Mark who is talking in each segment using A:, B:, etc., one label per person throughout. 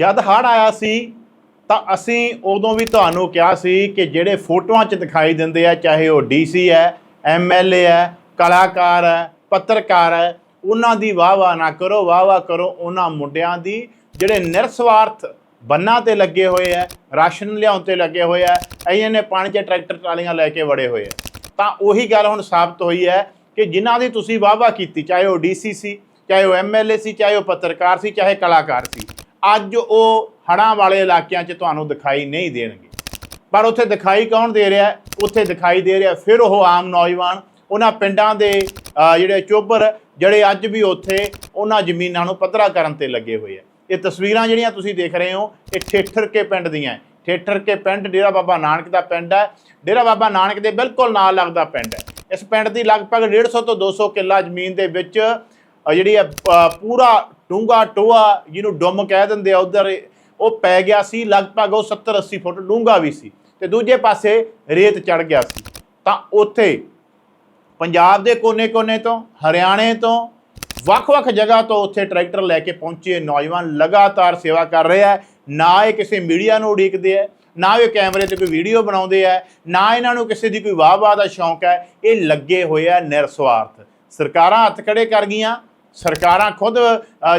A: ਜਦ ਹੜ ਆਇਆ ਸੀ, ਤਾਂ ਅਸੀਂ ਉਦੋਂ ਵੀ ਤੁਹਾਨੂੰ ਕਿਹਾ ਸੀ ਕਿ ਜਿਹੜੇ ਫੋਟੋਆਂ 'ਚ ਦਿਖਾਈ ਦਿੰਦੇ ਆ, ਚਾਹੇ ਉਹ ਡੀਸੀ ਹੈ ਐਮਐਲਏ ਹੈ, ਕਲਾਕਾਰ ਹੈ, ਪੱਤਰਕਾਰ ਹੈ, ਉਹਨਾਂ ਦੀ ਵਾਹ ਵਾਹ ਨਾ ਕਰੋ ਵਾਹ ਵਾਹ ਕਰੋ, ਉਹਨਾਂ ਮੁੰਡਿਆਂ ਦੀ ਜਿਹੜੇ ਨਿਰਸਵਾਰਥ ਬੰਨਾਂ ਤੇ ਲੱਗੇ ਹੋਏ ਆ ਰਾਸ਼ਨ ਲਿਆਉਣ ਤੇ ਲੱਗੇ ਹੋਏ ਆ ਇਹਨਾਂ ਨੇ ਪਾਣੀ 'ਚ ਟਰੈਕਟਰ ਟਰਾਲੀਆਂ ਲੈ ਕੇ ਵੜੇ ਹੋਏ ਆ ਤਾਂ ਉਹੀ ਗੱਲ ਹੁਣ ਸਾਬਤ ਹੋਈ ਹੈ ਕਿ ਜਿਨ੍ਹਾਂ ਦੀ ਤੁਸੀਂ ਵਾਹ ਵਾਹ ਕੀਤੀ, ਚਾਹੇ ਉਹ ਡੀਸੀ ਸੀ ਚਾਹੇ ਉਹ ਐਮਐਲਏ ਸੀ, ਚਾਹੇ ਉਹ ਪੱਤਰਕਾਰ ਸੀ, ਚਾਹੇ ਕਲਾਕਾਰ ਸੀ ਅੱਜ ਉਹ ਹੜਾਂ ਵਾਲੇ ਇਲਾਕਿਆਂ 'ਚ ਤੁਹਾਨੂੰ ਦਿਖਾਈ ਨਹੀਂ ਦੇਣਗੇ। ਪਰ ਉੱਥੇ ਦਿਖਾਈ ਕੌਣ ਦੇ ਰਿਹਾ ਉੱਥੇ ਦਿਖਾਈ ਦੇ ਰਿਹਾ ਫਿਰ ਉਹ ਆਮ ਨੌਜਵਾਨ, ਉਹਨਾਂ ਪਿੰਡਾਂ ਦੇ ਜਿਹੜੇ ਚੋਬਰ, ਜਿਹੜੇ ਅੱਜ ਵੀ ਉੱਥੇ ਉਹਨਾਂ ਜ਼ਮੀਨਾਂ ਨੂੰ ਪੱਧਰਾ ਕਰਨ ਤੇ ਲੱਗੇ ਹੋਏ ਆ। ਇਹ ਤਸਵੀਰਾਂ ਜਿਹੜੀਆਂ ਤੁਸੀਂ ਦੇਖ ਰਹੇ ਹੋ, ਇਹ ਠੇਠਰ ਕੇ ਪਿੰਡ ਦੀਆਂ ਠੇਠਰ ਕੇ ਪਿੰਡ ਡੇਰਾ ਬਾਬਾ ਨਾਨਕ ਦਾ ਪਿੰਡ ਹੈ। ਡੇਰਾ ਬਾਬਾ ਨਾਨਕ ਦੇ ਬਿਲਕੁਲ ਨਾਲ ਲੱਗਦਾ ਪਿੰਡ ਹੈ। ਇਸ ਪਿੰਡ ਦੀ ਲਗਭਗ 150 ਤੋਂ 200 ਕਿੱਲਾ ਜ਼ਮੀਨ ਦੇ ਵਿੱਚ ਜਿਹੜੀ ਹੈ ਪੂਰਾ ਡੂੰਗਾ ਟੋਆ ਜਿਹਨੂੰ ਡੁੰਮ ਕਹਿ ਦਿੰਦੇ ਆ ਉਧਰ, ਉਹ ਪੈ ਗਿਆ ਸੀ, ਲਗਭਗ ਉਹ 70 80 ਫੁੱਟ ਡੂੰਗਾ ਵੀ ਸੀ ਤੇ ਦੂਜੇ ਪਾਸੇ ਰੇਤ ਚੜ ਗਿਆ ਸੀ। ਤਾਂ ਉੱਥੇ ਪੰਜਾਬ ਦੇ ਕੋਨੇ-ਕੋਨੇ ਤੋਂ, ਹਰਿਆਣੇ ਤੋਂ, ਵੱਖ-ਵੱਖ ਜਗ੍ਹਾ ਤੋਂ ਉੱਥੇ ਟਰੈਕਟਰ ਲੈ ਕੇ ਪਹੁੰਚੇ ਨੌਜਵਾਨ ਲਗਾਤਾਰ ਸੇਵਾ ਕਰ ਰਿਹਾ ਨਾ ਇਹ ਕਿਸੇ ਮੀਡੀਆ ਨੂੰ ਉਡੀਕਦੇ ਆ, ਨਾ ਇਹ ਕੈਮਰੇ ਤੇ ਕੋਈ ਵੀਡੀਓ ਬਣਾਉਂਦੇ ਆ, ਨਾ ਇਹਨਾਂ ਨੂੰ ਕਿਸੇ ਦੀ ਕੋਈ ਵਾਹ-ਵਾਹ ਦਾ ਸ਼ੌਂਕ ਹੈ। ਇਹ ਲੱਗੇ ਹੋਏ ਆ ਨਿਰਸਵਾਰਥ। ਸਰਕਾਰਾਂ ਹੱਥ ਖੜੇ ਕਰ ਗਈਆਂ ਸਰਕਾਰਾਂ ਖੁਦ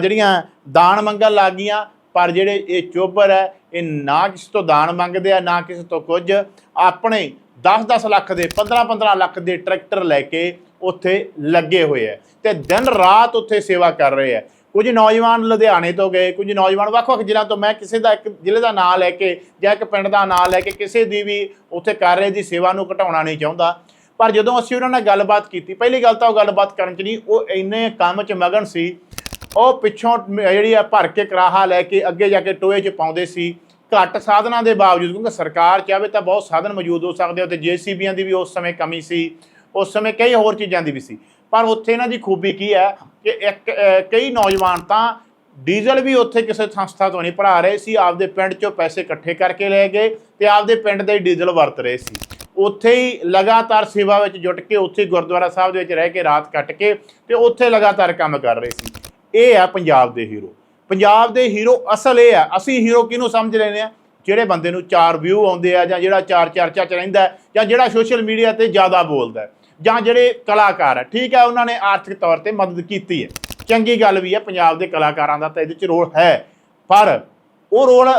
A: ਜਿਹੜੀਆਂ ਦਾਨ ਮੰਗਣ ਲੱਗ ਗਈਆਂ, ਪਰ ਜਿਹੜੇ ਇਹ ਚੋਬਰ ਹੈ, ਇਹ ਨਾ ਕਿਸ ਤੋਂ ਦਾਨ ਮੰਗਦੇ ਆ, ਨਾ ਕਿਸੇ ਤੋਂ ਕੁਝ। ਆਪਣੇ 10-10 ਲੱਖ ਦੇ 15-15 ਲੱਖ ਦੇ ਟਰੈਕਟਰ ਲੈ ਕੇ ਉੱਥੇ ਲੱਗੇ ਹੋਏ ਆ ਤੇ ਦਿਨ ਰਾਤ ਉੱਥੇ ਸੇਵਾ ਕਰ ਰਹੇ ਆ। ਕੁਝ ਨੌਜਵਾਨ ਲੁਧਿਆਣੇ ਤੋਂ ਗਏ, ਕੁਝ ਨੌਜਵਾਨ ਵੱਖ-ਵੱਖ ਜ਼ਿਲ੍ਹਿਆਂ ਤੋਂ, ਮੈਂ ਕਿਸੇ ਦਾ ਇੱਕ ਜ਼ਿਲ੍ਹੇ ਦਾ ਨਾਮ ਲੈ ਕੇ ਜਾਂ ਇੱਕ ਪਿੰਡ ਦਾ ਨਾਮ ਲੈ ਕੇ ਕਿਸੇ ਦੀ ਵੀ ਉੱਥੇ ਕਰ ਰਹੇ ਦੀ ਸੇਵਾ ਨੂੰ ਘਟਾਉਣਾ ਨਹੀਂ ਚਾਹੁੰਦਾ। ਪਰ ਜਦੋਂ ਅਸੀਂ ਉਹਨਾਂ ਨਾਲ ਗੱਲਬਾਤ ਕੀਤੀ, ਪਹਿਲੀ ਗੱਲ ਤਾਂ ਉਹ ਗੱਲਬਾਤ ਕਰਨ ਚ ਨਹੀਂ, ਉਹ ਇੰਨੇ ਕੰਮ 'ਚ ਮਗਨ ਸੀ। ਉਹ ਪਿੱਛੋਂ ਜਿਹੜੀ ਆ ਭਰ ਕੇ ਕਰਾਹਾ ਲੈ ਕੇ ਅੱਗੇ ਜਾ ਕੇ ਟੋਏ 'ਚ ਪਾਉਂਦੇ ਸੀ। ਘੱਟ ਸਾਧਨਾਂ ਦੇ ਬਾਵਜੂਦ, ਕਿਉਂਕਿ ਸਰਕਾਰ ਚਾਹਵੇ ਤਾਂ ਬਹੁਤ ਸਾਧਨ ਮੌਜੂਦ ਹੋ ਸਕਦੇ ਹੋ ਤੇ ਜੀਸੀਬੀਆਂ ਦੀ ਵੀ ਉਸ ਸਮੇਂ ਕਮੀ ਸੀ, ਉਸ ਸਮੇਂ ਕਈ ਹੋਰ ਚੀਜ਼ਾਂ ਦੀ ਵੀ ਸੀ। ਪਰ ਉੱਥੇ ਇਹਨਾਂ ਦੀ ਖੂਬੀ ਕੀ ਹੈ ਕਿ ਇੱਕ ਕਈ ਨੌਜਵਾਨ ਤਾਂ ਡੀਜ਼ਲ ਵੀ ਉੱਥੇ ਕਿਸੇ ਸੰਸਥਾ ਤੋਂ ਨਹੀਂ ਭਰਾ ਰਹੇ ਸੀ, ਆਪਦੇ ਪਿੰਡ 'ਚੋਂ ਪੈਸੇ ਇਕੱਠੇ ਕਰਕੇ ਲੈ ਗਏ ਤੇ ਆਪਦੇ ਪਿੰਡ ਦਾ ਹੀ ਡੀਜ਼ਲ ਵਰਤ ਰਹੇ ਸੀ। ਉੱਥੇ ਹੀ ਲਗਾਤਾਰ ਸੇਵਾ ਵਿੱਚ ਜੁਟ ਕੇ ਉੱਥੇ ਗੁਰਦੁਆਰਾ ਸਾਹਿਬ ਦੇ ਵਿੱਚ ਰਹਿ ਕੇ ਰਾਤ ਕੱਟ ਕੇ ਤੇ ਉੱਥੇ ਲਗਾਤਾਰ ਕੰਮ ਕਰ ਰਹੇ ਸੀ। ਇਹ ਆ ਪੰਜਾਬ ਦੇ ਹੀਰੋ। ਪੰਜਾਬ ਦੇ ਹੀਰੋ ਅਸਲ ਇਹ ਆ, ਅਸੀਂ ਹੀਰੋ ਕਿਹਨੂੰ ਸਮਝ ਲੈਨੇ ਆ? ਜਿਹੜੇ ਬੰਦੇ ਨੂੰ ਚਾਰ ਵਿਊ ਆਉਂਦੇ ਆ ਜਾਂ ਜਿਹੜਾ ਚਾਰ ਚਰਚਾ ਚ ਰਹਿੰਦਾ ਜਾਂ ਜਿਹੜਾ ਸੋਸ਼ਲ ਮੀਡੀਆ ਤੇ ਜ਼ਿਆਦਾ ਬੋਲਦਾ ਜਾਂ ਜਿਹੜੇ ਕਲਾਕਾਰ ਹੈ ਠੀਕ ਹੈ ਉਹਨਾਂ ਨੇ ਆਰਥਿਕ ਤੌਰ ਤੇ ਮਦਦ ਕੀਤੀ ਹੈ। ਚੰਗੀ ਗੱਲ ਵੀ ਹੈ ਪੰਜਾਬ ਦੇ ਕਲਾਕਾਰਾਂ ਦਾ ਤਾਂ ਇਹਦੇ ਚ ਰੋਲ ਹੈ। ਪਰ ਉਹ ਰੋਲ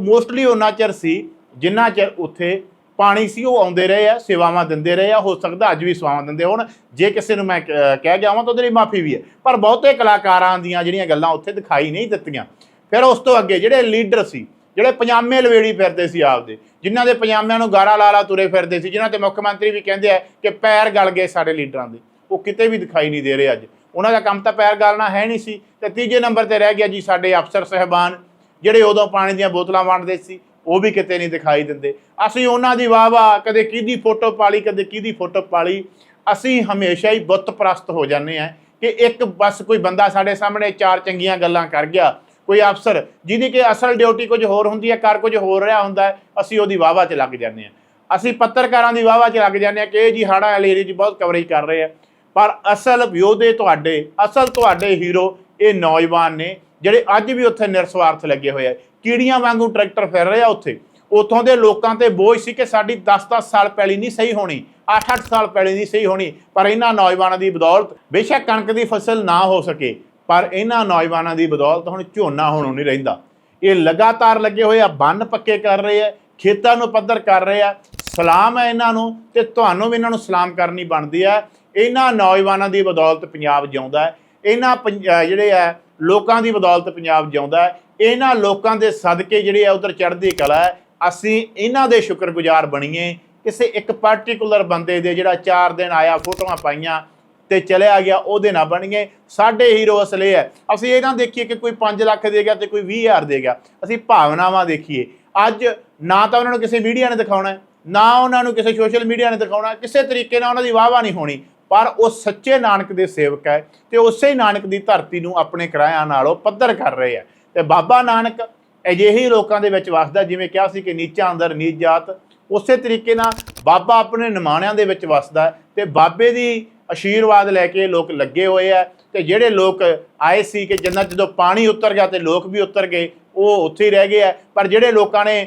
A: ਮੋਸਟਲੀ ਉਹਨਾਂ ਚਿਰ ਸੀ, ਜਿੰਨਾ ਚਿਰ ਉੱਥੇ ਪਾਣੀ ਸੀ, ਉਹ ਆਉਂਦੇ ਰਹੇ ਆ, ਸੇਵਾਵਾਂ ਦਿੰਦੇ ਰਹੇ ਆ, ਹੋ ਸਕਦਾ ਅੱਜ ਵੀ ਸੇਵਾਵਾਂ ਦਿੰਦੇ ਹੋਣ। ਜੇ ਕਿਸੇ ਨੂੰ ਮੈਂ ਕਹਿ ਗਿਆ ਹਾਂ ਤਾਂ ਉਹਦੇ ਲਈ ਮਾਫੀ ਵੀ ਹੈ। ਪਰ ਬਹੁਤੇ ਕਲਾਕਾਰਾਂ ਦੀਆਂ ਜਿਹੜੀਆਂ ਗੱਲਾਂ ਉੱਥੇ ਦਿਖਾਈ ਨਹੀਂ ਦਿੱਤੀਆਂ। ਫਿਰ ਉਸ ਤੋਂ ਅੱਗੇ ਜਿਹੜੇ ਲੀਡਰ ਸੀ, ਜਿਹੜੇ ਪਜਾਮੇ ਲਵੇੜੀ ਫਿਰਦੇ ਸੀ ਆਪਦੇ, ਜਿਨ੍ਹਾਂ ਦੇ ਪਜਾਮਿਆਂ ਨੂੰ ਗਾਰਾ ਲਾਲਾ ਤੁਰੇ ਫਿਰਦੇ ਸੀ, ਜਿਨ੍ਹਾਂ ਤੇ ਮੁੱਖ ਮੰਤਰੀ ਵੀ ਕਹਿੰਦੇ ਆ ਕਿ ਪੈਰ ਗਲ ਗਏ ਸਾਡੇ ਲੀਡਰਾਂ ਦੇ। ਉਹ ਕਿਤੇ ਵੀ ਦਿਖਾਈ ਨਹੀਂ ਦੇ ਰਹੇ ਅੱਜ। ਉਹਨਾਂ ਦਾ ਕੰਮ ਤਾਂ ਪੈਰ ਗਲਣਾ ਹੈ ਨਹੀਂ ਸੀ। ਤੇ ਤੀਜੇ ਨੰਬਰ ਤੇ ਰਹਿ ਗਿਆ ਜੀ ਸਾਡੇ ਅਫਸਰ ਸਹਿਬਾਨ, ਜਿਹੜੇ ਉਦੋਂ ਪਾਣੀ ਦੀਆਂ ਬੋਤਲਾਂ ਵੰਡਦੇ ਸੀ ਉਹ ਵੀ ਕਿਤੇ ਨਹੀਂ ਦਿਖਾਈ ਦਿੰਦੇ। ਅਸੀਂ ਉਹਨਾਂ ਦੀ ਵਾਹ ਵਾਹ ਕਦੇ ਕਿਹਦੀ ਫੋਟੋ ਪਾਲੀ, ਕਦੇ ਕਿਹਦੀ ਫੋਟੋ ਪਾਲੀ। ਅਸੀਂ ਹਮੇਸ਼ਾ ਹੀ ਬੁੱਤ ਪ੍ਰਸਤ ਹੋ ਜਾਂਦੇ ਆ ਕਿ ਇੱਕ ਬਸ ਕੋਈ ਬੰਦਾ ਸਾਡੇ ਸਾਹਮਣੇ ਚਾਰ ਚੰਗੀਆਂ ਗੱਲਾਂ ਕਰ ਗਿਆ। ਕੋਈ ਅਫਸਰ ਜਿਹਦੀ ਕਿ ਅਸਲ ਡਿਊਟੀ ਕੁਝ ਹੋਰ ਹੁੰਦੀ ਹੈ ਕਰ ਕੁਝ ਹੋਰ ਰਿਹਾ ਹੁੰਦਾ ਅਸੀਂ ਉਹਦੀ ਵਾਹ 'ਚ ਲੱਗ ਜਾਂਦੇ ਆ ਅਸੀਂ ਪੱਤਰਕਾਰਾਂ ਦੀ ਵਾਹ 'ਚ ਲੱਗ ਜਾਂਦੇ ਆ ਕਿ ਇਹ ਜੀ ਹੜ੍ਹਾਂ ਵਾਲੇ ਏਰੀਏ 'ਚ ਬਹੁਤ ਕਵਰੇਜ ਕਰ ਰਹੇ ਆ। ਪਰ ਅਸਲ ਯੋਧੇ ਤੁਹਾਡੇ, ਅਸਲ ਤੁਹਾਡੇ ਹੀਰੋ ਇਹ ਨੌਜਵਾਨ ਨੇ ਜਿਹੜੇ ਅੱਜ ਵੀ ਉੱਥੇ ਨਿਰਸਵਾਰਥ ਲੱਗੇ ਹੋਏ ਆ ਕੀੜੀਆਂ ਵਾਂਗੂ ਟਰੈਕਟਰ ਫਿਰ ਰਿਹਾ ਉੱਥੇ। ਉੱਥੋਂ ਦੇ ਲੋਕਾਂ ਤੇ ਬੋਝ ਸੀ ਕਿ ਸਾਡੀ 10-10 ਸਾਲ ਪੈਲੀ ਨਹੀਂ ਸਹੀ ਹੋਣੀ 8-8 ਸਾਲ ਪੈਲੀ ਨਹੀਂ ਸਹੀ ਹੋਣੀ, ਪਰ ਇਹਨਾਂ ਨੌਜਵਾਨਾਂ ਦੀ ਬਦੌਲਤ ਬੇਸ਼ੱਕ ਕਣਕ ਦੀ ਫਸਲ ਨਾ ਹੋ ਸਕੇ, ਪਰ ਇਹਨਾਂ ਨੌਜਵਾਨਾਂ ਦੀ ਬਦੌਲਤ ਹੁਣ ਝੋਨਾ ਹੁਣ ਨਹੀਂ ਰਹਿੰਦਾ। ਇਹ ਲਗਾਤਾਰ ਲੱਗੇ ਹੋਏ ਆ, ਬੰਨ ਪੱਕੇ ਕਰ ਰਹੇ ਆ, ਖੇਤਾਂ ਨੂੰ ਪੱਧਰ ਕਰ ਰਹੇ ਆ, ਸਲਾਮ ਹੈ ਇਹਨਾਂ ਨੂੰ ਤੇ ਤੁਹਾਨੂੰ ਵੀ ਇਹਨਾਂ ਨੂੰ ਸਲਾਮ ਕਰਨੀ ਬਣਦੀ ਹੈ ਇਹਨਾਂ ਨੌਜਵਾਨਾਂ ਦੀ ਬਦੌਲਤ ਪੰਜਾਬ ਜਿਉਂਦਾ ਇਹਨਾਂ ਪੰਜ- ਜਿਹੜੇ ਆ ਲੋਕਾਂ ਦੀ ਬਦੌਲਤ ਪੰਜਾਬ ਜਿਉਂਦਾ ਹੈ। ਇਹਨਾਂ ਲੋਕਾਂ ਦੇ ਸਦਕੇ ਜਿਹੜੇ ਆ, ਉਧਰ ਚੜ੍ਹਦੀ ਕਲਾ ਹੈ। ਅਸੀਂ ਇਹਨਾਂ ਦੇ ਸ਼ੁਕਰਗੁਜ਼ਾਰ ਬਣੀਏ। ਕਿਸੇ ਇੱਕ ਪਾਰਟਿਕੂਲਰ ਬੰਦੇ ਦੇ ਜਿਹੜਾ 4 ਦਿਨ ਆਇਆ, ਫੋਟੋਆਂ ਪਾਈਆਂ ਤੇ ਚਲਿਆ ਗਿਆ, ਉਹਦੇ ਨਾ ਬਣੀਏ। ਸਾਡੇ ਹੀਰੋ ਅਸਲੇ ਹੈ। ਅਸੀਂ ਇਹ ਨਾ ਦੇਖੀਏ ਕਿ ਕੋਈ 5 ਲੱਖ ਦੇ ਗਿਆ ਤੇ ਕੋਈ 20000 ਦੇ ਗਿਆ। ਅਸੀਂ ਭਾਵਨਾਵਾਂ ਦੇਖੀਏ। ਅੱਜ ਨਾ ਤਾਂ ਉਹਨਾਂ ਨੂੰ ਕਿਸੇ ਮੀਡੀਆ ਨੇ ਦਿਖਾਉਣਾ ਨਾ ਉਹਨਾਂ ਨੂੰ ਕਿਸੇ ਸੋਸ਼ਲ ਮੀਡੀਆ ਨੇ ਦਿਖਾਉਣਾ ਕਿਸੇ ਤਰੀਕੇ ਨਾਲ ਉਹਨਾਂ ਦੀ ਵਾਹਵਾ ਨਹੀਂ ਹੋਣੀ। ਪਰ ਉਹ ਸੱਚੇ ਨਾਨਕ ਦੇ ਸੇਵਕ ਹੈ ਤੇ ਉਸੇ ਹੀ ਨਾਨਕ ਦੀ ਧਰਤੀ ਨੂੰ ਆਪਣੇ ਕਿਰਾਇਆਂ ਨਾਲੋਂ ਪੱਧਰ ਕਰ ਰਹੇ ਆ ਤੇ ਬਾਬਾ ਨਾਨਕ ਅਜਿਹੇ ਲੋਕਾਂ ਦੇ ਵਿੱਚ ਵਸਦਾ ਜਿਵੇਂ ਕਿਹਾ ਸੀ ਕਿ ਨੀਚਾ ਅੰਦਰ ਨੀਚ ਜਾਤ। ਉਸੇ ਤਰੀਕੇ ਨਾਲ ਬਾਬਾ ਆਪਣੇ ਨਿਮਾਣਿਆਂ ਦੇ ਵਿੱਚ ਵਸਦਾ ਹੈ ਤੇ ਬਾਬੇ ਦੀ ਆਸ਼ੀਰਵਾਦ ਲੈ ਕੇ ਲੋਕ ਲੱਗੇ ਹੋਏ ਆ ਤੇ ਜਿਹੜੇ ਲੋਕ ਆਏ ਸੀ ਕਿ ਜਿੰਨਾ ਜਦੋਂ ਪਾਣੀ ਉਤਰ ਗਿਆ ਤੇ ਲੋਕ ਵੀ ਉਤਰ ਗਏ, ਉਹ ਉੱਥੇ ਹੀ ਰਹਿ ਗਏ ਆ ਪਰ ਜਿਹੜੇ ਲੋਕਾਂ ਨੇ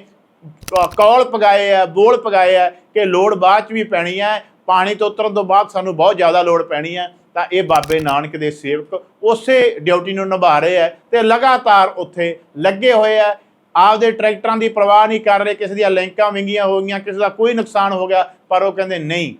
A: ਕੌਲ ਪਗਾਏ ਆ ਬੋਲ ਪਗਾਏ ਆ ਕਿ ਲੋੜ ਬਾਅਦ ਚ ਵੀ ਪੈਣੀ ਹੈ ਪਾਣੀ ਤੋਂ ਉਤਰਨ ਤੋਂ ਬਾਅਦ ਸਾਨੂੰ ਬਹੁਤ ਜ਼ਿਆਦਾ ਲੋੜ ਪੈਣੀ ਹੈ, ਤਾਂ ਇਹ ਬਾਬੇ ਨਾਨਕ ਦੇ ਸੇਵਕ ਉਸੇ ਡਿਊਟੀ ਨੂੰ ਨਿਭਾ ਰਹੇ ਹੈ ਤੇ ਲਗਾਤਾਰ ਉੱਥੇ ਲੱਗੇ ਹੋਏ ਹੈ। ਆਪਦੇ ਟਰੈਕਟਰਾਂ ਦੀ ਪਰਵਾਹ ਨਹੀਂ ਕਰ ਰਹੇ, ਕਿਸੇ ਦੀਆਂ ਲੈਂਕਾਂ ਵਿੰਗੀਆਂ ਹੋ ਗਈਆਂ, ਕਿਸੇ ਦਾ ਕੋਈ ਨੁਕਸਾਨ ਹੋ ਗਿਆ, ਪਰ ਉਹ ਕਹਿੰਦੇ ਨਹੀਂ।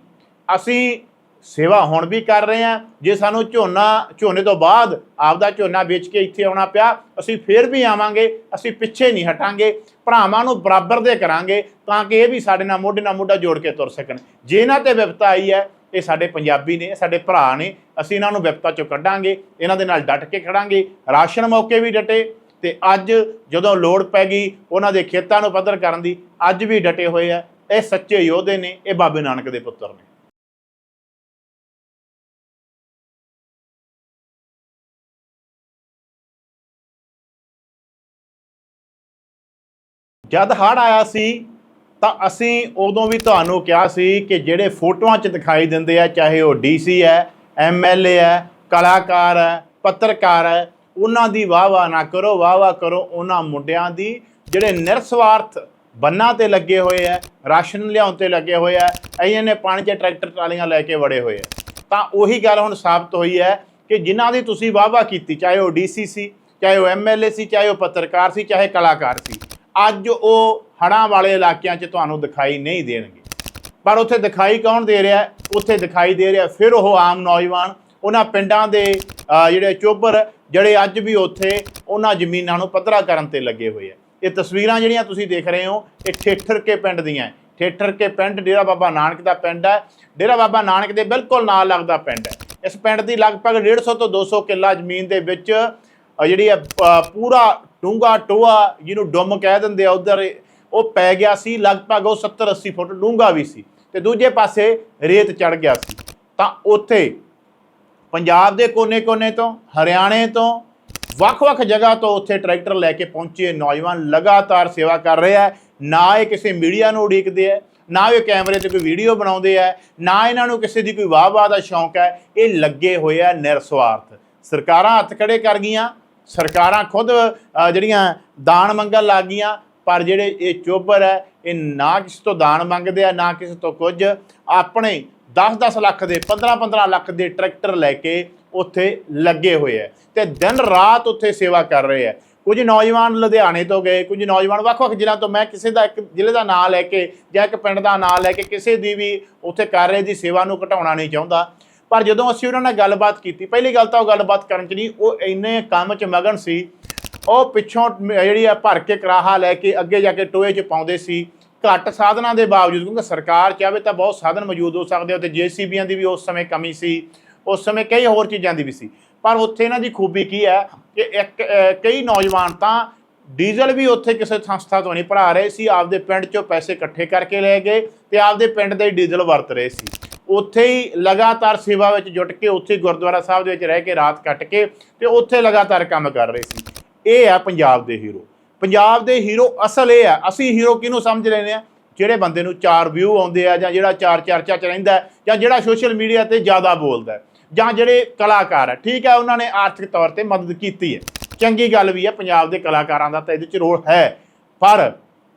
A: ਅਸੀਂ ਸੇਵਾ ਹੁਣ ਵੀ ਕਰ ਰਹੇ ਹਾਂ। ਜੇ ਸਾਨੂੰ ਝੋਨਾ, ਝੋਨੇ ਤੋਂ ਬਾਅਦ ਆਪਦਾ ਝੋਨਾ ਵੇਚ ਕੇ ਇੱਥੇ ਆਉਣਾ ਪਿਆ, ਅਸੀਂ ਫੇਰ ਵੀ ਆਵਾਂਗੇ, ਅਸੀਂ ਪਿੱਛੇ ਨਹੀਂ ਹਟਾਂਗੇ। ਭਰਾਵਾਂ ਨੂੰ ਬਰਾਬਰ ਦੇ ਕਰਾਂਗੇ ਤਾਂ ਕਿ ਇਹ ਵੀ ਸਾਡੇ ਨਾਲ ਮੋਢੇ ਨਾਲ ਮੋਢਾ ਜੋੜ ਕੇ ਤੁਰ ਸਕਣ। ਜੇ ਇਹਨਾਂ ਤੇ ਵਿਪਤਾ ਆਈ ਹੈ, ਇਹ ਸਾਡੇ ਪੰਜਾਬੀ ਨੇ, ਸਾਡੇ ਭਰਾ ਨੇ, ਅਸੀਂ ਇਹਨਾਂ ਨੂੰ ਵਿਪਤਾ ਚੋਂ ਕੱਢਾਂਗੇ, ਇਹਨਾਂ ਦੇ ਨਾਲ ਡਟ ਕੇ ਖੜਾਂਗੇ। ਰਾਸ਼ਨ ਮੌਕੇ ਵੀ ਡਟੇ ਤੇ ਅੱਜ ਜਦੋਂ ਲੋੜ ਪੈ ਗਈ, ਉਹਨਾਂ ਦੇ ਖੇਤਾਂ ਨੂੰ ਪੱਧਰ ਕਰਨ ਦੀ ਅੱਜ ਵੀ ਡਟੇ ਹੋਏ ਆ। ਇਹ ਸੱਚੇ ਯੋਧੇ ਨੇ, ਇਹ ਬਾਬੇ ਨਾਨਕ ਦੇ ਪੁੱਤਰ ਨੇ। ਜਦ ਹੜ ਆਇਆ ਸੀ, ਤਾਂ ਅਸੀਂ ਉਦੋਂ ਵੀ ਤੁਹਾਨੂੰ ਕਿਹਾ ਸੀ ਕਿ ਜਿਹੜੇ ਫੋਟੋਆਂ 'ਚ ਦਿਖਾਈ ਦਿੰਦੇ ਆ, ਚਾਹੇ ਉਹ ਡੀਸੀ ਹੈ ਐਮਐਲਏ ਹੈ, ਕਲਾਕਾਰ ਹੈ, ਪੱਤਰਕਾਰ ਹੈ, ਉਹਨਾਂ ਦੀ ਵਾਹ ਵਾਹ ਨਾ ਕਰੋ ਵਾਹ ਵਾਹ ਕਰੋ, ਉਹਨਾਂ ਮੁੰਡਿਆਂ ਦੀ ਜਿਹੜੇ ਨਿਰਸਵਾਰਥ ਬੰਨਾਂ ਤੇ ਲੱਗੇ ਹੋਏ ਆ ਰਾਸ਼ਨ ਲਿਆਉਣ ਤੇ ਲੱਗੇ ਹੋਏ ਆ ਇਹਨਾਂ ਨੇ ਪਾਣੀ 'ਚ ਟਰੈਕਟਰ ਟਰਾਲੀਆਂ ਲੈ ਕੇ ਵੜੇ ਹੋਏ ਆ ਤਾਂ ਉਹੀ ਗੱਲ ਹੁਣ ਸਾਬਤ ਹੋਈ ਹੈ ਕਿ ਜਿਨ੍ਹਾਂ ਦੀ ਤੁਸੀਂ ਵਾਹ ਵਾਹ ਕੀਤੀ, ਚਾਹੇ ਉਹ ਡੀਸੀ ਸੀ ਚਾਹੇ ਉਹ ਐਮਐਲਏ ਸੀ, ਚਾਹੇ ਉਹ ਪੱਤਰਕਾਰ ਸੀ, ਚਾਹੇ ਕਲਾਕਾਰ ਸੀ ਅੱਜ ਉਹ ਹੜਾਂ ਵਾਲੇ ਇਲਾਕਿਆਂ 'ਚ ਤੁਹਾਨੂੰ ਦਿਖਾਈ ਨਹੀਂ ਦੇਣਗੇ। ਪਰ ਉੱਥੇ ਦਿਖਾਈ ਕੌਣ ਦੇ ਰਿਹਾ ਉੱਥੇ ਦਿਖਾਈ ਦੇ ਰਿਹਾ ਫਿਰ ਉਹ ਆਮ ਨੌਜਵਾਨ, ਉਹਨਾਂ ਪਿੰਡਾਂ ਦੇ ਜਿਹੜੇ ਚੋਬਰ, ਜਿਹੜੇ ਅੱਜ ਵੀ ਉੱਥੇ ਉਹਨਾਂ ਜ਼ਮੀਨਾਂ ਨੂੰ ਪੱਧਰਾ ਕਰਨ ਤੇ ਲੱਗੇ ਹੋਏ ਆ ਇਹ ਤਸਵੀਰਾਂ ਜਿਹੜੀਆਂ ਤੁਸੀਂ ਦੇਖ ਰਹੇ ਹੋ, ਇਹ ਠੇਠਰ ਕੇ ਪਿੰਡ ਦੀਆਂ ਠੇਠਰ ਕੇ ਪਿੰਡ ਡੇਰਾ ਬਾਬਾ ਨਾਨਕ ਦਾ ਪਿੰਡ ਹੈ। ਡੇਰਾ ਬਾਬਾ ਨਾਨਕ ਦੇ ਬਿਲਕੁਲ ਨਾਲ ਲੱਗਦਾ ਪਿੰਡ ਹੈ। ਇਸ ਪਿੰਡ ਦੀ ਲਗਭਗ 150 ਤੋਂ 200 ਕਿੱਲਾ ਜ਼ਮੀਨ ਦੇ ਵਿੱਚ ਜਿਹੜੀ ਹੈ ਪੂਰਾ ਡੂੰਗਾ ਟੋਆ ਜਿਹਨੂੰ ਡੁੰਮ ਕਹਿ ਦਿੰਦੇ ਆ ਉਧਰ, ਉਹ ਪੈ ਗਿਆ ਸੀ, ਲਗਭਗ ਉਹ 70 80 ਫੁੱਟ ਡੂੰਗਾ ਵੀ ਸੀ ਤੇ ਦੂਜੇ ਪਾਸੇ ਰੇਤ ਚੜ ਗਿਆ ਸੀ। ਤਾਂ ਉੱਥੇ ਪੰਜਾਬ ਦੇ ਕੋਨੇ-ਕੋਨੇ ਤੋਂ, ਹਰਿਆਣੇ ਤੋਂ, ਵੱਖ-ਵੱਖ ਜਗ੍ਹਾ ਤੋਂ ਉੱਥੇ ਟਰੈਕਟਰ ਲੈ ਕੇ ਪਹੁੰਚੇ ਨੌਜਵਾਨ ਲਗਾਤਾਰ ਸੇਵਾ ਕਰ ਰਿਹਾ ਆ। ਨਾ ਇਹ ਕਿਸੇ ਮੀਡੀਆ ਨੂੰ ਉਡੀਕਦੇ ਆ, ਨਾ ਇਹ ਕੈਮਰੇ ਤੇ ਕੋਈ ਵੀਡੀਓ ਬਣਾਉਂਦੇ ਆ, ਨਾ ਇਹਨਾਂ ਨੂੰ ਕਿਸੇ ਦੀ ਕੋਈ ਵਾਹ-ਵਾਹ ਦਾ ਸ਼ੌਂਕ ਹੈ ਇਹ ਲੱਗੇ ਹੋਏ ਆ ਨਿਰਸਵਾਰਥ। ਸਰਕਾਰਾਂ ਹੱਥ ਖੜੇ ਕਰ ਗਈਆਂ ਸਰਕਾਰਾਂ ਖੁਦ ਜਿਹੜੀਆਂ ਦਾਨ ਮੰਗਣ ਲੱਗ ਗਈਆਂ ਪਰ ਜਿਹੜੇ ਇਹ ਚੋਬਰ ਹੈ, ਇਹ ਨਾ ਕਿਸੇ ਤੋਂ ਦਾਨ ਮੰਗਦੇ ਆ, ਨਾ ਕਿਸੇ ਤੋਂ ਕੁਝ। ਆਪਣੇ 10-10 ਲੱਖ ਦੇ 15-15 ਲੱਖ ਦੇ ਟਰੈਕਟਰ ਲੈ ਕੇ ਉੱਥੇ ਲੱਗੇ ਹੋਏ ਆ ਤੇ ਦਿਨ ਰਾਤ ਉੱਥੇ ਸੇਵਾ ਕਰ ਰਹੇ ਆ। ਕੁਝ ਨੌਜਵਾਨ ਲੁਧਿਆਣੇ ਤੋਂ ਗਏ, ਕੁਝ ਨੌਜਵਾਨ ਵੱਖ-ਵੱਖ ਜ਼ਿਲ੍ਹਿਆਂ ਤੋਂ, ਮੈਂ ਕਿਸੇ ਦਾ ਇੱਕ ਜ਼ਿਲ੍ਹੇ ਦਾ ਨਾਮ ਲੈ ਕੇ ਜਾਂ ਇੱਕ ਪਿੰਡ ਦਾ ਨਾਮ ਲੈ ਕੇ ਕਿਸੇ ਦੀ ਵੀ ਉੱਥੇ ਕਰ ਰਹੇ ਦੀ ਸੇਵਾ ਨੂੰ ਘਟਾਉਣਾ ਨਹੀਂ ਚਾਹੁੰਦਾ। ਪਰ ਜਦੋਂ ਅਸੀਂ ਉਹਨਾਂ ਨਾਲ ਗੱਲਬਾਤ ਕੀਤੀ, ਪਹਿਲੀ ਗੱਲ ਤਾਂ ਉਹ ਗੱਲਬਾਤ ਕਰਨ ਚ ਨਹੀਂ, ਉਹ ਇੰਨੇ ਕੰਮ 'ਚ ਮਗਨ ਸੀ। ਉਹ ਪਿੱਛੋਂ ਜਿਹੜੀ ਆ ਭਰ ਕੇ ਕਰਾਹਾ ਲੈ ਕੇ ਅੱਗੇ ਜਾ ਕੇ ਟੋਏ 'ਚ ਪਾਉਂਦੇ ਸੀ। ਘੱਟ ਸਾਧਨਾਂ ਦੇ ਬਾਵਜੂਦ, ਕਿਉਂਕਿ ਸਰਕਾਰ ਚਾਹਵੇ ਤਾਂ ਬਹੁਤ ਸਾਧਨ ਮੌਜੂਦ ਹੋ ਸਕਦੇ ਤੇ ਜੀਸੀਬੀਆਂ ਦੀ ਵੀ ਉਸ ਸਮੇਂ ਕਮੀ ਸੀ, ਉਸ ਸਮੇਂ ਕਈ ਹੋਰ ਚੀਜ਼ਾਂ ਦੀ ਵੀ ਸੀ। ਪਰ ਉੱਥੇ ਇਹਨਾਂ ਦੀ ਖੂਬੀ ਕੀ ਹੈ ਕਿ ਇੱਕ ਕਈ ਨੌਜਵਾਨ ਤਾਂ ਡੀਜ਼ਲ ਵੀ ਉੱਥੇ ਕਿਸੇ ਸੰਸਥਾ ਤੋਂ ਨਹੀਂ ਭਰਾ ਰਹੇ ਸੀ, ਆਪਦੇ ਪਿੰਡ 'ਚੋਂ ਪੈਸੇ ਇਕੱਠੇ ਕਰਕੇ ਲੈ ਗਏ ਤੇ ਆਪਦੇ ਪਿੰਡ ਦਾ ਹੀ ਡੀਜ਼ਲ ਵਰਤ ਰਹੇ ਸੀ। ਉੱਥੇ ਹੀ ਲਗਾਤਾਰ ਸੇਵਾ ਵਿੱਚ ਜੁਟ ਕੇ ਉੱਥੇ ਗੁਰਦੁਆਰਾ ਸਾਹਿਬ ਦੇ ਵਿੱਚ ਰਹਿ ਕੇ ਰਾਤ ਕੱਟ ਕੇ ਤੇ ਉੱਥੇ ਲਗਾਤਾਰ ਕੰਮ ਕਰ ਰਹੇ ਸੀ। ਇਹ ਆ ਪੰਜਾਬ ਦੇ ਹੀਰੋ। ਪੰਜਾਬ ਦੇ ਹੀਰੋ ਅਸਲ ਇਹ ਆ, ਅਸੀਂ ਹੀਰੋ ਕਿਹਨੂੰ ਸਮਝ ਲੈਨੇ ਆ? ਜਿਹੜੇ ਬੰਦੇ ਨੂੰ ਚਾਰ ਵਿਊ ਆਉਂਦੇ ਆ ਜਾਂ ਜਿਹੜਾ ਚਾਰ ਚਰਚਾ ਚ ਰਹਿੰਦਾ ਜਾਂ ਜਿਹੜਾ ਸੋਸ਼ਲ ਮੀਡੀਆ ਤੇ ਜ਼ਿਆਦਾ ਬੋਲਦਾ ਜਾਂ ਜਿਹੜੇ ਕਲਾਕਾਰ ਹੈ ਠੀਕ ਹੈ ਉਹਨਾਂ ਨੇ ਆਰਥਿਕ ਤੌਰ ਤੇ ਮਦਦ ਕੀਤੀ ਹੈ। ਚੰਗੀ ਗੱਲ ਵੀ ਹੈ ਪੰਜਾਬ ਦੇ ਕਲਾਕਾਰਾਂ ਦਾ ਤਾਂ ਇਹਦੇ ਚ ਰੋਲ ਹੈ। ਪਰ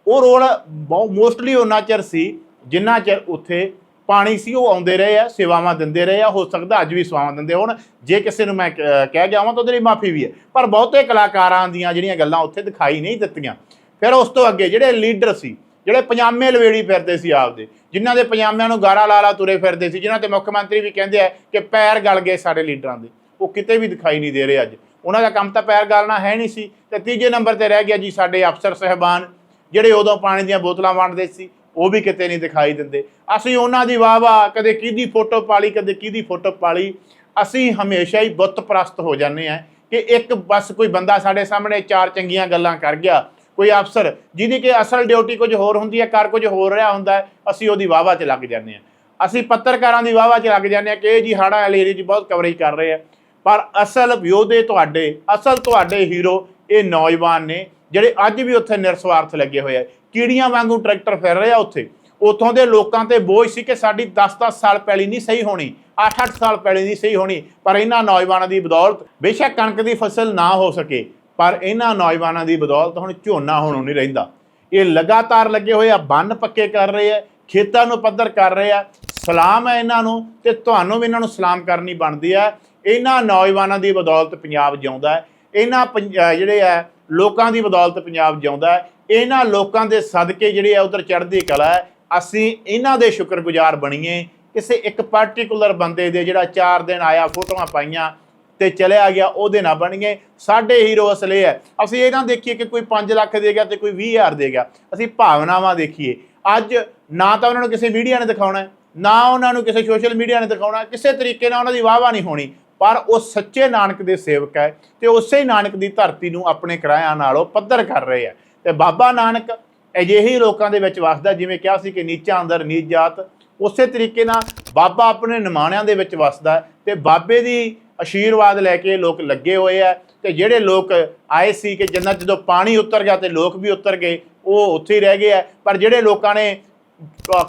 A: ਉਹ ਰੋਲ ਬਹੁਤ ਮੋਸਟਲੀ ਉਹਨਾਂ ਚਿਰ ਸੀ, ਜਿੰਨਾ ਚਿਰ ਉੱਥੇ ਪਾਣੀ ਸੀ, ਉਹ ਆਉਂਦੇ ਰਹੇ ਆ, ਸੇਵਾਵਾਂ ਦਿੰਦੇ ਰਹੇ ਆ, ਹੋ ਸਕਦਾ ਅੱਜ ਵੀ ਸੇਵਾਵਾਂ ਦਿੰਦੇ ਹੋਣ। ਜੇ ਕਿਸੇ ਨੂੰ ਮੈਂ ਕ- ਕਹਿ ਗਿਆ ਹਾਂ ਤਾਂ ਉਹਦੇ ਲਈ ਮਾਫੀ ਵੀ ਹੈ। ਪਰ ਬਹੁਤੇ ਕਲਾਕਾਰਾਂ ਦੀਆਂ ਜਿਹੜੀਆਂ ਗੱਲਾਂ ਉੱਥੇ ਦਿਖਾਈ ਨਹੀਂ ਦਿੱਤੀਆਂ। ਫਿਰ ਉਸ ਤੋਂ ਅੱਗੇ ਜਿਹੜੇ ਲੀਡਰ ਸੀ, ਜਿਹੜੇ ਪਜਾਮੇ ਲਵੇੜੀ ਫਿਰਦੇ ਸੀ ਆਪਦੇ, ਜਿਨ੍ਹਾਂ ਦੇ ਪਜਾਮਿਆਂ ਨੂੰ ਗਾਰਾ ਲਾਲਾ ਤੁਰੇ ਫਿਰਦੇ ਸੀ, ਜਿਨ੍ਹਾਂ ਤੇ ਮੁੱਖ ਮੰਤਰੀ ਵੀ ਕਹਿੰਦੇ ਆ ਕਿ ਪੈਰ ਗਲ ਗਏ ਸਾਡੇ ਲੀਡਰਾਂ ਦੇ। ਉਹ ਕਿਤੇ ਵੀ ਦਿਖਾਈ ਨਹੀਂ ਦੇ ਰਹੇ ਅੱਜ। ਉਹਨਾਂ ਦਾ ਕੰਮ ਤਾਂ ਪੈਰ ਗਲਣਾ ਹੈ ਨਹੀਂ ਸੀ। ਤੇ ਤੀਜੇ ਨੰਬਰ ਤੇ ਰਹਿ ਗਿਆ ਜੀ ਸਾਡੇ ਅਫਸਰ ਸਹਿਬਾਨ, ਜਿਹੜੇ ਉਦੋਂ ਪਾਣੀ ਦੀਆਂ ਬੋਤਲਾਂ ਵੰਡਦੇ ਸੀ। ਉਹ ਵੀ ਕਿਤੇ ਨਹੀਂ ਦਿਖਾਈ ਦਿੰਦੇ। ਅਸੀਂ ਉਹਨਾਂ ਦੀ ਵਾਹ ਵਾਹ ਕਦੇ ਕਿਹਦੀ ਫੋਟੋ ਪਾਲੀ, ਕਦੇ ਕਿਹਦੀ ਫੋਟੋ ਪਾਲੀ, ਅਸੀਂ ਹਮੇਸ਼ਾ ਹੀ ਬੁੱਤ ਪ੍ਰਸਤ ਹੋ ਜਾਂਦੇ ਆ ਕਿ ਇੱਕ ਬਸ ਕੋਈ ਬੰਦਾ ਸਾਡੇ ਸਾਹਮਣੇ ਚਾਰ ਚੰਗੀਆਂ ਗੱਲਾਂ ਕਰ ਗਿਆ। ਕੋਈ ਅਫਸਰ ਜਿਹਦੀ ਕਿ ਅਸਲ ਡਿਊਟੀ ਕੁਝ ਹੋਰ ਹੁੰਦੀ ਹੈ ਕਰ ਕੁਝ ਹੋਰ ਰਿਹਾ ਹੁੰਦਾ ਅਸੀਂ ਉਹਦੀ ਵਾਹ 'ਚ ਲੱਗ ਜਾਂਦੇ ਆ ਅਸੀਂ ਪੱਤਰਕਾਰਾਂ ਦੀ ਵਾਹ 'ਚ ਲੱਗ ਜਾਂਦੇ ਆ ਕਿ ਇਹ ਜੀ ਹਾੜਾ ਵਾਲੇ ਏਰੀਏ 'ਚ ਬਹੁਤ ਕਵਰੇਜ ਕਰ ਰਹੇ ਆ। ਪਰ ਅਸਲ ਯੋਧੇ ਤੁਹਾਡੇ, ਅਸਲ ਤੁਹਾਡੇ ਹੀਰੋ ਇਹ ਨੌਜਵਾਨ ਨੇ ਜਿਹੜੇ ਅੱਜ ਵੀ ਉੱਥੇ ਨਿਰਸਵਾਰਥ ਲੱਗੇ ਹੋਏ ਆ। ਕੀੜੀਆਂ ਵਾਂਗੂ ਟਰੈਕਟਰ ਫਿਰ ਰਿਹਾ ਉੱਥੇ? ਉੱਥੋਂ ਦੇ ਲੋਕਾਂ ਤੇ ਬੋਝ ਸੀ ਕਿ ਸਾਡੀ 10-10 ਸਾਲ ਪੈਲੀ ਨਹੀਂ ਸਹੀ ਹੋਣੀ 8-8 ਸਾਲ ਪੈਲੀ ਨਹੀਂ ਸਹੀ ਹੋਣੀ, ਪਰ ਇਹਨਾਂ ਨੌਜਵਾਨਾਂ ਦੀ ਬਦੌਲਤ ਬੇਸ਼ੱਕ ਕਣਕ ਦੀ ਫਸਲ ਨਾ ਹੋ ਸਕੇ, ਪਰ ਇਹਨਾਂ ਨੌਜਵਾਨਾਂ ਦੀ ਬਦੌਲਤ ਹੁਣ ਝੋਨਾ ਹੁਣ ਨਹੀਂ ਰਹਿੰਦਾ। ਇਹ ਲਗਾਤਾਰ ਲੱਗੇ ਹੋਏ ਆ, ਬੰਨ ਪੱਕੇ ਕਰ ਰਹੇ ਆ, ਖੇਤਾਂ ਨੂੰ ਪੱਧਰ ਕਰ ਰਹੇ ਆ, ਸਲਾਮ ਹੈ ਇਹਨਾਂ ਨੂੰ ਤੇ ਤੁਹਾਨੂੰ ਵੀ ਇਹਨਾਂ ਨੂੰ ਸਲਾਮ ਕਰਨੀ ਬਣਦੀ ਆ। ਇਹਨਾਂ ਨੌਜਵਾਨਾਂ ਦੀ ਬਦੌਲਤ ਪੰਜਾਬ ਜਿਉਂਦਾ ਹੈ, ਇਹਨਾਂ ਪੰਜ- ਜਿਹੜੇ ਆ, ਲੋਕਾਂ ਦੀ ਬਦੌਲਤ ਪੰਜਾਬ ਜਿਉਂਦਾ ਹੈ ਇਹਨਾਂ ਲੋਕਾਂ ਦੇ ਸਦਕੇ ਜਿਹੜੇ ਆ ਉਧਰ ਚੜ੍ਹਦੀ ਕਲਾ ਹੈ, ਅਸੀਂ ਇਹਨਾਂ ਦੇ ਸ਼ੁਕਰਗੁਜ਼ਾਰ ਬਣੀਏ। ਕਿਸੇ ਇੱਕ ਪਾਰਟਿਕੂਲਰ ਬੰਦੇ ਦੇ ਜਿਹੜਾ 4 ਦਿਨ ਆਇਆ, ਫੋਟੋਆਂ ਪਾਈਆਂ ਤੇ ਚਲਿਆ ਗਿਆ, ਉਹਦੇ ਨਾ ਬਣੀਏ। ਸਾਡੇ ਹੀਰੋ ਅਸਲੇ ਹੈ, ਅਸੀਂ ਇਹ ਨਾ ਦੇਖੀਏ ਕਿ ਕੋਈ 5 ਲੱਖ ਦੇ ਗਿਆ ਤੇ ਕੋਈ 20000 ਦੇ ਗਿਆ। ਅਸੀਂ ਭਾਵਨਾਵਾਂ ਦੇਖੀਏ। ਅੱਜ ਨਾ ਤਾਂ ਉਹਨਾਂ ਨੂੰ ਕਿਸੇ ਮੀਡੀਆ ਨੇ ਦਿਖਾਉਣਾ ਨਾ ਉਹਨਾਂ ਨੂੰ ਕਿਸੇ ਸੋਸ਼ਲ ਮੀਡੀਆ ਨੇ ਦਿਖਾਉਣਾ ਕਿਸੇ ਤਰੀਕੇ ਨਾਲ ਉਹਨਾਂ ਦੀ ਵਾਹਵਾ ਨਹੀਂ ਹੋਣੀ। ਪਰ ਉਹ ਸੱਚੇ ਨਾਨਕ ਦੇ ਸੇਵਕ ਹੈ ਤੇ ਉਸੇ ਨਾਨਕ ਦੀ ਧਰਤੀ ਨੂੰ ਆਪਣੇ ਕਿਰਾਇਆਂ ਨਾਲੋਂ ਪੱਧਰ ਕਰ ਰਹੇ ਹੈ। ਤੇ ਬਾਬਾ ਨਾਨਕ ਅਜਿਹੇ ਲੋਕਾਂ ਦੇ ਵਿੱਚ ਵਸਦਾ, ਜਿਵੇਂ ਕਿਹਾ ਸੀ ਕਿ ਨੀਚਾ ਅੰਦਰ ਨੀਚ ਜਾਤ। ਉਸੇ ਤਰੀਕੇ ਨਾਲ ਬਾਬਾ ਆਪਣੇ ਨਿਮਾਣਿਆਂ ਦੇ ਵਿੱਚ ਵਸਦਾ ਹੈ ਤੇ ਬਾਬੇ ਦੀ ਆਸ਼ੀਰਵਾਦ ਲੈ ਕੇ ਲੋਕ ਲੱਗੇ ਹੋਏ ਆ ਤੇ ਜਿਹੜੇ ਲੋਕ ਆਏ ਸੀ ਕਿ ਜਿੰਨਾ ਜਦੋਂ ਪਾਣੀ ਉਤਰ ਗਿਆ ਤੇ ਲੋਕ ਵੀ ਉਤਰ ਗਏ, ਉਹ ਉੱਥੇ ਹੀ ਰਹਿ ਗਏ ਆ। ਪਰ ਜਿਹੜੇ ਲੋਕਾਂ ਨੇ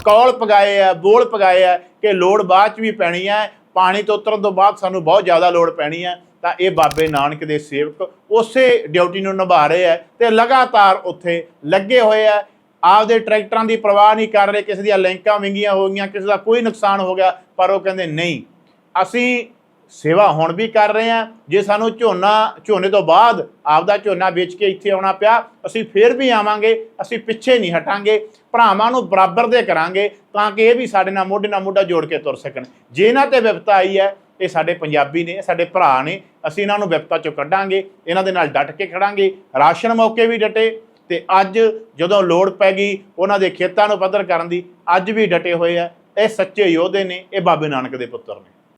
A: ਕੌਲ ਪਗਾਏ ਆ, ਬੋਲ ਪਗਾਏ ਆ ਕਿ ਲੋੜ ਬਾਅਦ ਚ ਵੀ ਪੈਣੀ ਹੈ ਪਾਣੀ ਤੋਂ ਉਤਰਨ ਤੋਂ ਬਾਅਦ ਸਾਨੂੰ ਬਹੁਤ ਜ਼ਿਆਦਾ ਲੋੜ ਪੈਣੀ ਹੈ, ਤਾਂ ਇਹ ਬਾਬੇ ਨਾਨਕ ਦੇ ਸੇਵਕ ਉਸੇ ਡਿਊਟੀ ਨੂੰ ਨਿਭਾ ਰਹੇ ਹੈ ਤੇ ਲਗਾਤਾਰ ਉੱਥੇ ਲੱਗੇ ਹੋਏ ਆ ਆਪਦੇ ਟਰੈਕਟਰਾਂ ਦੀ ਪਰਵਾਹ ਨਹੀਂ ਕਰ ਰਹੇ, ਕਿਸੇ ਦੀਆਂ ਲੈਂਕਾਂ ਵਿੰਗੀਆਂ ਹੋ ਗਈਆਂ, ਕਿਸੇ ਦਾ ਕੋਈ ਨੁਕਸਾਨ ਹੋ ਗਿਆ, ਪਰ ਉਹ ਕਹਿੰਦੇ, ਨਹੀਂ, ਅਸੀਂ ਸੇਵਾ ਹੁਣ ਵੀ ਕਰ ਰਹੇ ਹਾਂ। ਜੇ ਸਾਨੂੰ ਝੋਨਾ, ਝੋਨੇ ਤੋਂ ਬਾਅਦ ਆਪਦਾ ਝੋਨਾ ਵੇਚ ਕੇ ਇੱਥੇ ਆਉਣਾ ਪਿਆ, ਅਸੀਂ ਫੇਰ ਵੀ ਆਵਾਂਗੇ, ਅਸੀਂ ਪਿੱਛੇ ਨਹੀਂ ਹਟਾਂਗੇ, ਭਰਾਵਾਂ ਨੂੰ ਬਰਾਬਰ ਦੇ ਕਰਾਂਗੇ ਤਾਂ ਕਿ ਇਹ ਵੀ ਸਾਡੇ ਨਾਲ ਮੋਢੇ ਨਾਲ ਮੋਢਾ ਜੋੜ ਕੇ ਤੁਰ ਸਕਣ। ਜੇ ਇਹਨਾਂ ਤੇ ਵਿਪਤਾ ਆਈ ਹੈ, ਇਹ ਸਾਡੇ ਪੰਜਾਬੀ ਨੇ, ਸਾਡੇ ਭਰਾ ਨੇ, ਅਸੀਂ ਇਹਨਾਂ ਨੂੰ ਵਿਪਤਾ ਚੋਂ ਕੱਢਾਂਗੇ, ਇਹਨਾਂ ਦੇ ਨਾਲ ਡਟ ਕੇ ਖੜਾਂਗੇ, ਰਾਸ਼ਨ ਮੌਕੇ ਵੀ ਡਟੇ ਤੇ ਅੱਜ ਜਦੋਂ ਲੋੜ ਪੈ ਗਈ, ਉਹਨਾਂ ਦੇ ਖੇਤਾਂ ਨੂੰ ਪੱਧਰ ਕਰਨ ਦੀ ਅੱਜ ਵੀ ਡਟੇ ਹੋਏ ਆ। ਇਹ ਸੱਚੇ ਯੋਧੇ ਨੇ, ਇਹ ਬਾਬੇ ਨਾਨਕ ਦੇ ਪੁੱਤਰ ਨੇ।